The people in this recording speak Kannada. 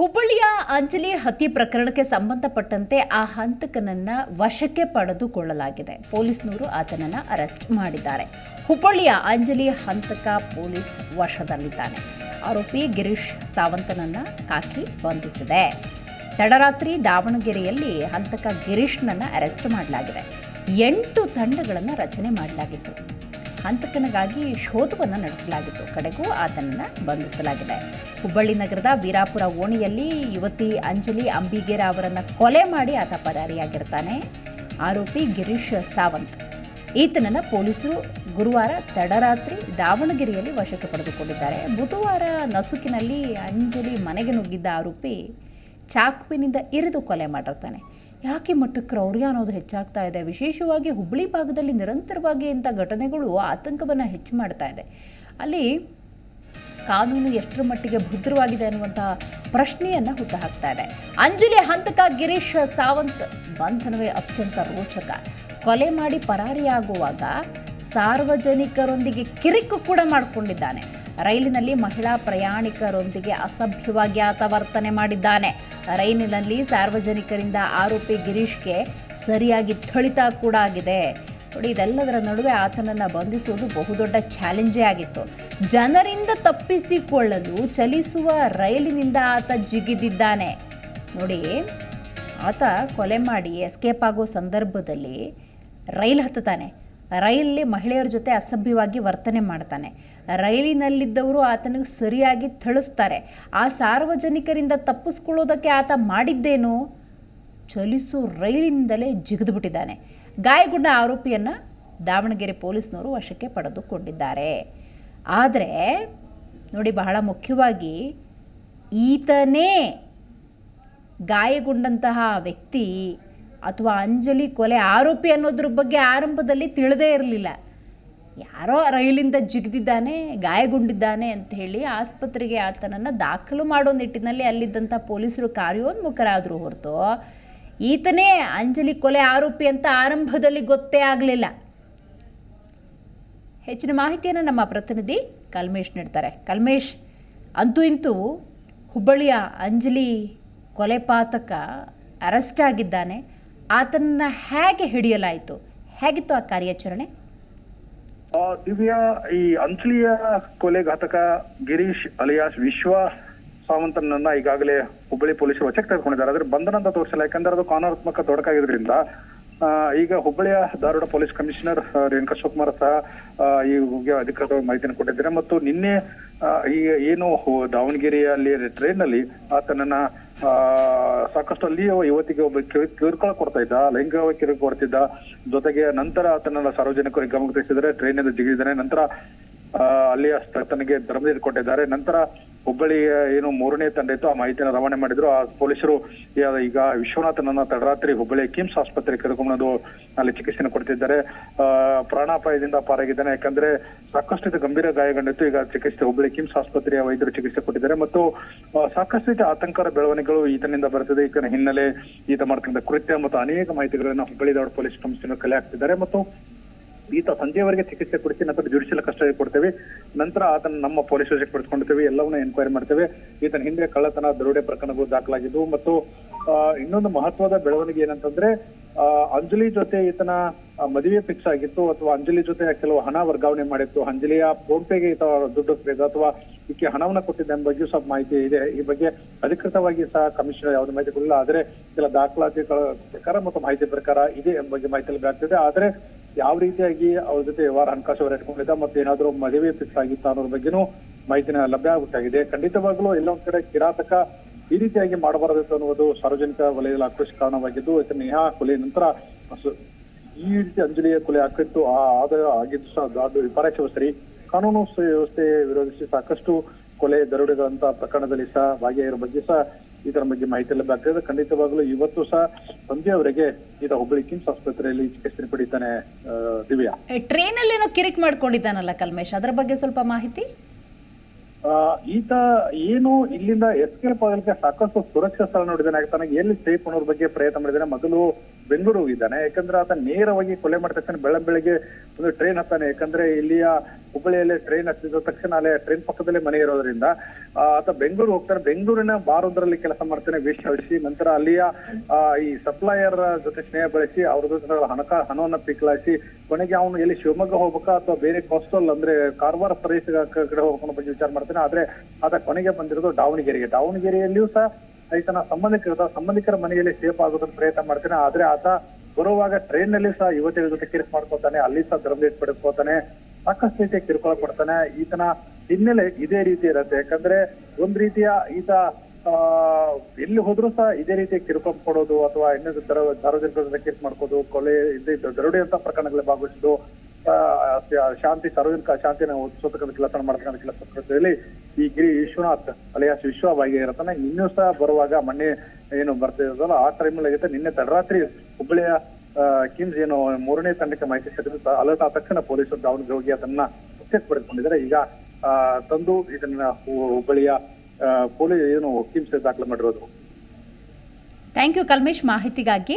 ಹುಬ್ಬಳ್ಳಿಯ ಅಂಜಲಿ ಹತ್ಯೆ ಪ್ರಕರಣಕ್ಕೆ ಸಂಬಂಧಪಟ್ಟಂತೆ ಆ ಹಂತಕನನ್ನ ವಶಕ್ಕೆ ಪಡೆದುಕೊಳ್ಳಲಾಗಿದೆ. ಪೊಲೀಸ್ನವರು ಆತನನ್ನ ಅರೆಸ್ಟ್ ಮಾಡಿದ್ದಾರೆ. ಹುಬ್ಬಳ್ಳಿಯ ಅಂಜಲಿ ಹಂತಕ ಪೊಲೀಸ್ ವಶದಲ್ಲಿದ್ದಾನೆ. ಆರೋಪಿ ಗಿರೀಶ್ ಸಾವಂತನನ್ನ ಕಾಕಿ ಬಂಧಿಸಿದೆ. ತಡರಾತ್ರಿ ದಾವಣಗೆರೆಯಲ್ಲಿ ಹಂತಕ ಗಿರೀಶ್ನನ್ನ ಅರೆಸ್ಟ್ ಮಾಡಲಾಗಿದೆ. ಎಂಟು ತಂಡಗಳನ್ನು ರಚನೆ ಮಾಡಲಾಗಿತ್ತು. ಹಂತಕನಿಗಾಗಿ ಶೋಧವನ್ನು ನಡೆಸಲಾಗಿತ್ತು. ಕಡೆಗೂ ಆತನನ್ನು ಬಂಧಿಸಲಾಗಿದೆ. ಹುಬ್ಬಳ್ಳಿ ನಗರದ ವೀರಾಪುರ ಓಣಿಯಲ್ಲಿ ಯುವತಿ ಅಂಜಲಿ ಅಂಬಿಗೇರ ಅವರನ್ನು ಕೊಲೆ ಮಾಡಿ ಆತ ಪರಾರಿಯಾಗಿರ್ತಾನೆ. ಆರೋಪಿ ಗಿರೀಶ್ ಸಾವಂತ್. ಈತನನ್ನು ಪೊಲೀಸರು ಗುರುವಾರ ತಡರಾತ್ರಿ ದಾವಣಗೆರೆಯಲ್ಲಿ ವಶಕ್ಕೆ ಪಡೆದುಕೊಂಡಿದ್ದಾರೆ. ಬುಧವಾರ ನಸುಕಿನಲ್ಲಿ ಅಂಜಲಿ ಮನೆಗೆ ನುಗ್ಗಿದ್ದ ಆರೋಪಿ ಚಾಕುವಿನಿಂದ ಇರಿದು ಕೊಲೆ ಮಾಡಿರ್ತಾನೆ. ಯಾಕೆ ಮಟ್ಟಕ್ಕೆ ಕ್ರೌರ್ಯ ಅನ್ನೋದು ಹೆಚ್ಚಾಗ್ತಾ ಇದೆ. ವಿಶೇಷವಾಗಿ ಹುಬ್ಬಳ್ಳಿ ಭಾಗದಲ್ಲಿ ನಿರಂತರವಾಗಿ ಇಂಥ ಘಟನೆಗಳು, ಆತಂಕವನ್ನು ಹೆಚ್ಚು ಮಾಡ್ತಾ ಇದೆ. ಅಲ್ಲಿ ಕಾನೂನು ಎಷ್ಟರ ಮಟ್ಟಿಗೆ ಭದ್ರವಾಗಿದೆ ಅನ್ನುವಂಥ ಪ್ರಶ್ನೆಯನ್ನು ಹುಟ್ಟುಹಾಕ್ತಾ ಇದೆ ಅಂಜಲಿ ಹಂತಕ ಗಿರೀಶ್ ಸಾವಂತ್ ಬಂಧನವೇ ಅತ್ಯಂತ ರೋಚಕ. ಕೊಲೆ ಮಾಡಿ ಪರಾರಿಯಾಗುವಾಗ ಸಾರ್ವಜನಿಕರೊಂದಿಗೆ ಕಿರಿಕು ಕೂಡ ಮಾಡಿಕೊಂಡಿದ್ದಾನೆ. ರೈಲಿನಲ್ಲಿ ಮಹಿಳಾ ಪ್ರಯಾಣಿಕರೊಂದಿಗೆ ಅಸಭ್ಯವಾಗಿ ಆತ ವರ್ತನೆ ಮಾಡಿದ್ದಾನೆ. ರೈಲಿನಲ್ಲಿ ಸಾರ್ವಜನಿಕರಿಂದ ಆರೋಪಿ ಗಿರೀಶ್ಗೆ ಸರಿಯಾಗಿ ಥಳಿತ ಕೂಡ ಆಗಿದೆ. ನೋಡಿ, ಇದೆಲ್ಲದರ ನಡುವೆ ಆತನನ್ನು ಬಂಧಿಸುವುದು ಬಹುದೊಡ್ಡ ಚಾಲೆಂಜೇ ಆಗಿತ್ತು. ಜನರಿಂದ ತಪ್ಪಿಸಿಕೊಳ್ಳಲು ಚಲಿಸುವ ರೈಲಿನಿಂದ ಆತ ಜಿಗಿದಿದ್ದಾನೆ. ನೋಡಿ, ಆತ ಕೊಲೆ ಮಾಡಿ ಎಸ್ಕೇಪ್ ಆಗೋ ಸಂದರ್ಭದಲ್ಲಿ ರೈಲ್ ಹತ್ತುತ್ತಾನೆ. ರೈಲಲ್ಲಿ ಮಹಿಳೆಯರ ಜೊತೆ ಅಸಭ್ಯವಾಗಿ ವರ್ತನೆ ಮಾಡ್ತಾನೆ. ರೈಲಿನಲ್ಲಿದ್ದವರು ಆತನಿಗೆ ಸರಿಯಾಗಿ ಥಳಿಸ್ತಾರೆ. ಆ ಸಾರ್ವಜನಿಕರಿಂದ ತಪ್ಪಿಸ್ಕೊಳ್ಳೋದಕ್ಕೆ ಆತ ಮಾಡಿದ್ದೇನು? ಚಲಿಸೋ ರೈಲಿನಿಂದಲೇ ಜಿಗಿದು ಬಿಟ್ಟಿದ್ದಾನೆ ಗಾಯಗೊಂಡ ಆರೋಪಿಯನ್ನು ದಾವಣಗೆರೆ ಪೊಲೀಸ್ನವರು ವಶಕ್ಕೆ ಪಡೆದುಕೊಂಡಿದ್ದಾರೆ. ಆದರೆ, ನೋಡಿ, ಬಹಳ ಮುಖ್ಯವಾಗಿ ಈತನೇ ಗಾಯಗೊಂಡಂತಹ ವ್ಯಕ್ತಿ ಅಥವಾ ಅಂಜಲಿ ಕೊಲೆ ಆರೋಪಿ ಅನ್ನೋದ್ರ ಬಗ್ಗೆ ಆರಂಭದಲ್ಲಿ ತಿಳಿದೇ ಇರಲಿಲ್ಲ. ಯಾರೋ ರೈಲಿಂದ ಜಿಗಿದಿದ್ದಾನೆ, ಗಾಯಗೊಂಡಿದ್ದಾನೆ ಅಂತ ಹೇಳಿ ಆಸ್ಪತ್ರೆಗೆ ಆತನನ್ನು ದಾಖಲು ಮಾಡೋ ನಿಟ್ಟಿನಲ್ಲಿ ಅಲ್ಲಿದ್ದಂಥ ಪೊಲೀಸರು ಕಾರ್ಯೋನ್ಮುಖರಾದರೂ ಹೊರತು ಈತನೇ ಅಂಜಲಿ ಕೊಲೆ ಆರೋಪಿ ಅಂತ ಆರಂಭದಲ್ಲಿ ಗೊತ್ತೇ ಆಗಲಿಲ್ಲ. ಹೆಚ್ಚಿನ ಮಾಹಿತಿಯನ್ನು ನಮ್ಮ ಪ್ರತಿನಿಧಿ ಕಲ್ಮೇಶ್ ನೀಡ್ತಾರೆ. ಕಲ್ಮೇಶ್, ಅಂತೂ ಇಂತೂ ಹುಬ್ಬಳ್ಳಿಯ ಅಂಜಲಿ ಕೊಲೆಪಾತಕ ಅರೆಸ್ಟ್ ಆಗಿದ್ದಾನೆ. ಆತನನ್ನ ಹೇಗೆ ಹಿಡಿಯಲಾಯಿತು? ಹೇಗಿತ್ತು ಆ ಕಾರ್ಯಾಚರಣೆ? ದಿವ್ಯಾ, ಈ ಅಂಜಲಿಯ ಕೊಲೆಘಾತಕ ಗಿರೀಶ್ ಅಲಿಯಾಸ್ ವಿಶ್ವ ಸಾವಂತನನ್ನ ಈಗಾಗಲೇ ಹುಬ್ಬಳ್ಳಿ ಪೊಲೀಸರು ವಚಕ್ಕೆ ತೆಗೆದುಕೊಂಡಿದ್ದಾರೆ. ಆದ್ರೆ ಬಂಧನ ಅಂತ ತೋರಿಸಿಲ್ಲ, ಯಾಕಂದ್ರೆ ಅದು ಕಾನೂನಾತ್ಮಕ ತೊಡಕಾಗಿದ್ರಿಂದ ಈಗ ಹುಬ್ಬಳ್ಳಿಯ ಧಾರವಾಡ ಪೊಲೀಸ್ ಕಮಿಷನರ್ ರೇಣುಕಾ ಶಿವಕುಮಾರ್ ಸಹ ಈ ಬಗ್ಗೆ ಅಧಿಕೃತವಾಗಿ ಮಾಹಿತಿಯನ್ನು ಕೊಟ್ಟಿದ್ದಾರೆ. ಮತ್ತು ನಿನ್ನೆ ಈ ಏನು ದಾವಣಗೆರೆಯಲ್ಲಿ ಟ್ರೈನ್ನಲ್ಲಿ ಆತನನ್ನ ಸಾಕಷ್ಟು ಅಲ್ಲಿ ಯುವತಿಗೆ ಒಬ್ಬ ಕಿರು- ಕಿರುಕುಳ ಕೊಡ್ತಾ ಇದ್ದ, ಲೈಂಗಿಕವಾಗಿ ಕಿರುಕುಳ ಕೊಡ್ತಿದ್ದ. ಜೊತೆಗೆ ನಂತರ ಆತನನ್ನ ಸಾರ್ವಜನಿಕರಿಗೆ ಗಮನ ತೆಗೆಸಿದರೆ ಟ್ರೈನ್ ಇಂದ ಜಿಗಿದಿದ್ದಾನೆ. ನಂತರ ಅಲ್ಲಿಯ ತನಗೆ ಧರ್ಮದಲ್ಲಿ ಕೊಟ್ಟಿದ್ದಾರೆ. ನಂತರ ಹುಬ್ಬಳ್ಳಿಯ ಏನು ಮೂರನೇ ತಂಡ ಇತ್ತು, ಆ ಮಾಹಿತಿಯನ್ನು ರವಾನೆ ಮಾಡಿದ್ರು. ಆ ಪೊಲೀಸರು ಈಗ ವಿಶ್ವನಾಥನನ್ನ ತಡರಾತ್ರಿ ಹುಬ್ಬಳ್ಳಿ ಕಿಮ್ಸ್ ಆಸ್ಪತ್ರೆಗೆ ಕರೆದುಕೊಂಡು ಅಲ್ಲಿ ಚಿಕಿತ್ಸೆಯನ್ನು ಕೊಡ್ತಿದ್ದಾರೆ. ಪ್ರಾಣಾಪಾಯದಿಂದ ಪಾರಾಗಿದ್ದಾನೆ. ಯಾಕಂದ್ರೆ ಸಾಕಷ್ಟು ಗಂಭೀರ ಗಾಯಗೊಂಡಿತ್ತು. ಈಗ ಚಿಕಿತ್ಸೆ, ಹುಬ್ಬಳ್ಳಿ ಕಿಮ್ಸ್ ಆಸ್ಪತ್ರೆಯ ವೈದ್ಯರು ಚಿಕಿತ್ಸೆ ಕೊಟ್ಟಿದ್ದಾರೆ. ಮತ್ತು ಸಾಕಷ್ಟು ರೀತಿಯ ಆತಂಕರ ಬೆಳವಣಿಗೆಗಳು ಈತನಿಂದ ಬರ್ತದೆ ಈತನ ಹಿನ್ನೆಲೆ ಈತ ಮಾಡ್ತಕ್ಕಂಥ ಕೃತ್ಯ ಮತ್ತು ಅನೇಕ ಮಾಹಿತಿಗಳನ್ನು ಹುಬ್ಬಳ್ಳಿ ಧಾರವಾಡ ಪೊಲೀಸ್ ಕಮಿಷನರ್ ಕಲೆ ಹಾಕ್ತಿದ್ದಾರೆ. ಮತ್ತು ಈತ ಸಂಜೆವರೆಗೆ ಚಿಕಿತ್ಸೆ ಕೊಡಿಸಿ ನಂತರ ಜುಡಿಷಿಯಲ್ ಕಸ್ಟಡಿ ಕೊಡ್ತೇವೆ. ನಂತರ ಆತನ ನಮ್ಮ ಪೊಲೀಸ್ ಸ್ಟೇಷನ್ ಪಡೆದುಕೊಂಡಿರ್ತೇವೆ. ಎಲ್ಲವನ್ನ ಎನ್ಕ್ವೈರಿ ಮಾಡ್ತೇವೆ. ಈತನ ಹಿಂದೆ ಕಳ್ಳತನ, ದರೋಡೆ ಪ್ರಕರಣಗಳು ದಾಖಲಾಗಿದ್ದು ಮತ್ತು ಇನ್ನೊಂದು ಮಹತ್ವದ ಬೆಳವಣಿಗೆ ಏನಂತಂದ್ರೆ ಅಂಜಲಿ ಜೊತೆ ಈತನ ಮದುವೆ ಫಿಕ್ಸ್ ಆಗಿತ್ತು. ಅಥವಾ ಅಂಜಲಿ ಜೊತೆ ಕೆಲವು ಹಣ ವರ್ಗಾವಣೆ ಮಾಡಿತ್ತು. ಅಂಜಲಿಯ ಫೋನ್ ಪೇಗೆ ಈತ ದುಡ್ಡು ಅಥವಾ ಈಕೆ ಹಣವನ್ನ ಕೊಟ್ಟಿದ್ದ ಎಂಬ ಬಗ್ಗೆ ಸ್ವಲ್ಪ ಮಾಹಿತಿ ಇದೆ. ಈ ಬಗ್ಗೆ ಅಧಿಕೃತವಾಗಿ ಸಹ ಕಮಿಷನರ್ ಯಾವುದೇ ಮಾಹಿತಿ ಕೊಡಲಿಲ್ಲ. ಆದ್ರೆ ಕೆಲ ದಾಖಲಾತಿಗಳ ಪ್ರಕಾರ ಮತ್ತು ಮಾಹಿತಿ ಪ್ರಕಾರ ಇದೆ ಎಂಬ ಬಗ್ಗೆ ಮಾಹಿತಿ ಲಭ್ಯ ಆದ್ರೆ ಯಾವ ರೀತಿಯಾಗಿ ಅವ್ರ ಜೊತೆ ವ್ಯವಹಾರ ಹಣಕಾಸು ಇಟ್ಕೊಂಡಿದ್ದ ಮತ್ತೆ ಏನಾದರೂ ಮದುವೆ ಫಿಕ್ಸ್ ಆಗಿತ್ತ ಅನ್ನೋದ್ರ ಬಗ್ಗೆನೂ ಮಾಹಿತಿನ ಲಭ್ಯ ಆಗುತ್ತಾಗಿದೆ ಖಂಡಿತವಾಗ್ಲೂ ಎಲ್ಲೊಂದ್ ಕಡೆ ಕಿರಾತಕ ಈ ರೀತಿಯಾಗಿ ಮಾಡಬಾರದಿತ್ತು ಅನ್ನುವುದು ಸಾರ್ವಜನಿಕ ವಲಯದಲ್ಲಿ ಆಕ್ರೋಶ ಕಾರಣವಾಗಿದ್ದು ನೇಹಾ ಕೊಲೆ ನಂತರ ಈ ರೀತಿ ಅಂಜಲಿಯ ಕೊಲೆ ಆಗಿತ್ತು ಆ ಆದಾಯ ಆಗಿದ್ದು ಸಹ ಅದು ವಿಪರ್ಯಾಸವ ಸರಿ. ಕಾನೂನು ವ್ಯವಸ್ಥೆ ವಿರೋಧಿಸಿ ಸಾಕಷ್ಟು ಕೊಲೆ ದರೋಡೆಗಳಂತ ಪ್ರಕರಣದಲ್ಲಿ ಸಹ ಭಾಗಿಯಾಗಿರೋ ಬಗ್ಗೆ ಸಹ ಇದರ ಬಗ್ಗೆ ಮಾಹಿತಿ ಲಭ್ಯ ಖಂಡಿತವಾಗ್ಲೂ ಇವತ್ತು ಸಹ ಸಂಜೆಯವರೆಗೆ ಈತ ಹುಬ್ಬಳ್ಳಿ ಕಿಮ್ಸ್ ಆಸ್ಪತ್ರೆಯಲ್ಲಿ ಚಿಕಿತ್ಸೆ ಪಡಿತಾನೆ ದಿವ್ಯಾ. ಟ್ರೈನ್ ಅಲ್ಲಿ ಏನೋ ಕಿರಿಕ್ ಮಾಡ್ಕೊಂಡಿದ್ದಾನಲ್ಲ ಕಲ್ಮೇಶ್? ಅದರ ಬಗ್ಗೆ ಸ್ವಲ್ಪ ಮಾಹಿತಿ? ಆ, ಈತ ಏನು ಇಲ್ಲಿಂದ ಎಸ್ಕೇಪ್ ಆಗಲಿಕ್ಕೆ ಸಾಕಷ್ಟು ಸುರಕ್ಷಿತ ಸ್ಥಳ ನೋಡಿದಾನೆ ಆಗ್ತಾನೆ ತನಗೆ ಎಲ್ಲಿ ಸೇಫ್ ಅನ್ನೋದ್ರ ಬಗ್ಗೆ ಪ್ರಯತ್ನ ಮಾಡಿದಾನೆ ಮೊದಲು ಬೆಂಗಳೂರು ಹೋಗಿದ್ದಾನೆ. ಯಾಕಂದ್ರೆ ಆತ ನೇರವಾಗಿ ಕೊಲೆ ಮಾಡಿದ ತಕ್ಷಣ ಬೆಳ ಬೆಳಗ್ಗೆ ಒಂದು ಟ್ರೈನ್ ಹತ್ತಾನೆ. ಯಾಕಂದ್ರೆ ಇಲ್ಲಿಯ ಹುಬ್ಬಳ್ಳಿಯಲ್ಲಿ ಟ್ರೈನ್ ಹತ್ತಿದ ತಕ್ಷಣ ಅಲ್ಲೇ ಟ್ರೈನ್ ಪಕ್ಕದಲ್ಲೇ ಮನೆ ಇರೋದ್ರಿಂದ ಆತ ಬೆಂಗಳೂರು ಹೋಗ್ತಾನೆ. ಬೆಂಗಳೂರಿನ ಬಾರೋದ್ರಲ್ಲಿ ಕೆಲಸ ಮಾಡ್ತಾನೆ ವೇಷ ಅಳಿಸಿ ನಂತರ ಅಲ್ಲಿಯ ಈ ಸಪ್ಲೈಯರ್ ಜೊತೆ ಸ್ನೇಹ ಬೆಳೆಸಿ, ಅವ್ರ ಜೊತೆ ಹಣಕ, ಹಣವನ್ನ ಪಿಕ್ಲಾಯಿಸಿ, ಕೊನೆಗೆ ಅವನು ಎಲ್ಲಿ ಶಿವಮೊಗ್ಗ ಹೋಗ್ಬೇಕಾ ಅಥವಾ ಬೇರೆ ಕೋಸ್ಟಲ್ ಅಂದ್ರೆ ಕಾರವಾರ ಪ್ರದೇಶ ಕಡೆ ಹೋಗ್ಬೇಕು ಬಗ್ಗೆ ವಿಚಾರ ಮಾಡ್ತಾನೆ. ಆದ್ರೆ ಆತ ಕೊನೆಗೆ ಬಂದಿರೋದು ದಾವಣಗೆರೆಗೆ. ದಾವಣಗೆರೆಯಲ್ಲಿಯೂ ಸಹ ಈತನ ಸಂಬಂಧಿಕರ ಸಂಬಂಧಿಕರ ಮನೆಯಲ್ಲಿ ಸೇಫ್ ಆಗೋದಕ್ಕೆ ಪ್ರಯತ್ನ ಮಾಡ್ತಾನೆ. ಆದ್ರೆ ಆತ ಬರುವಾಗ ಟ್ರೈನ್ನಲ್ಲಿ ಸಹ ಯುವತಿಯ ಜೊತೆ ಕಿರಿಕ್ ಮಾಡ್ಕೊತಾನೆ, ಅಲ್ಲಿ ಸಹ ಧರ್ಮದೇಟ್ ಪಡ್ಕೋತಾನೆ, ಸಾಕಷ್ಟು ರೀತಿಯ ಕಿರುಕುಳ ಕೊಡ್ತಾನೆ. ಈತನ ಹಿನ್ನೆಲೆ ಇದೇ ರೀತಿ ಇರುತ್ತೆ. ಯಾಕಂದ್ರೆ ಒಂದ್ ರೀತಿಯ ಈತ ಎಲ್ಲಿ ಹೋದ್ರು ಸಹ ಇದೇ ರೀತಿ ಕಿರುಕುಳ ಕೊಡೋದು ಅಥವಾ ಇನ್ನೊಂದು ಸಾರ್ವಜನಿಕರ ಜೊತೆ ಕಿರಿಕ್ ಮಾಡ್ಕೋದು, ಕೊಲೆ ದರೋಡೆ ಅಂತ ಪ್ರಕರಣಗಳಲ್ಲಿ ಭಾಗವಹಿಸೋದು ಶಾಂತಿ, ಸಾರ್ವಜನಿಕ ಶಾಂತಿನ ಉತ್ಸವತಕ್ಕಂಥ ಕೆಲಸ ಮಾಡ್ತಕ್ಕಂಥ ಕೆಲಸ ಪ್ರಕೃತಿಯಲ್ಲಿ ಈ ಗಿರಿ ವಿಶ್ವನಾಥ್ ಅಲಿಯಾಸ್ ವಿಶ್ವ ಭಾಗಿಯಾಗಿರ್ತಾನೆ ಇನ್ನೂ ಸಹ ಬರುವಾಗ ಮೊನ್ನೆ ಏನು ಬರ್ತಿರೋದಲ್ಲ ಆ ಟೈಮಲ್ಲಿ ಆಗುತ್ತೆ ನಿನ್ನೆ ತಡರಾತ್ರಿ ಹುಬ್ಬಳ್ಳಿಯ ಕಿಮ್ಸ್ ಏನು ಮೂರನೇ ತಂಡಕ್ಕೆ ಮಾಹಿತಿ ಸಿಕ್ಕಿದ್ರು ಅಲರ್ಟ್ ಆದ ತಕ್ಷಣ ಪೊಲೀಸರು ದಾವಣಗೆರೆ ಹೋಗಿ ಅದನ್ನ ವಶಕ್ಕೆ ಪಡೆದುಕೊಂಡಿದ್ದಾರೆ. ಈಗ ತಂದು ಇದನ್ನ ಹುಬ್ಬಳ್ಳಿಯ ಪೊಲೀಸ್ ಏನು ಕಿಮ್ಸ್ ದಾಖಲೆ ಮಾಡಿರೋದು. Thank you Kalmesh. ಮಾಹಿತಿಗಾಗಿ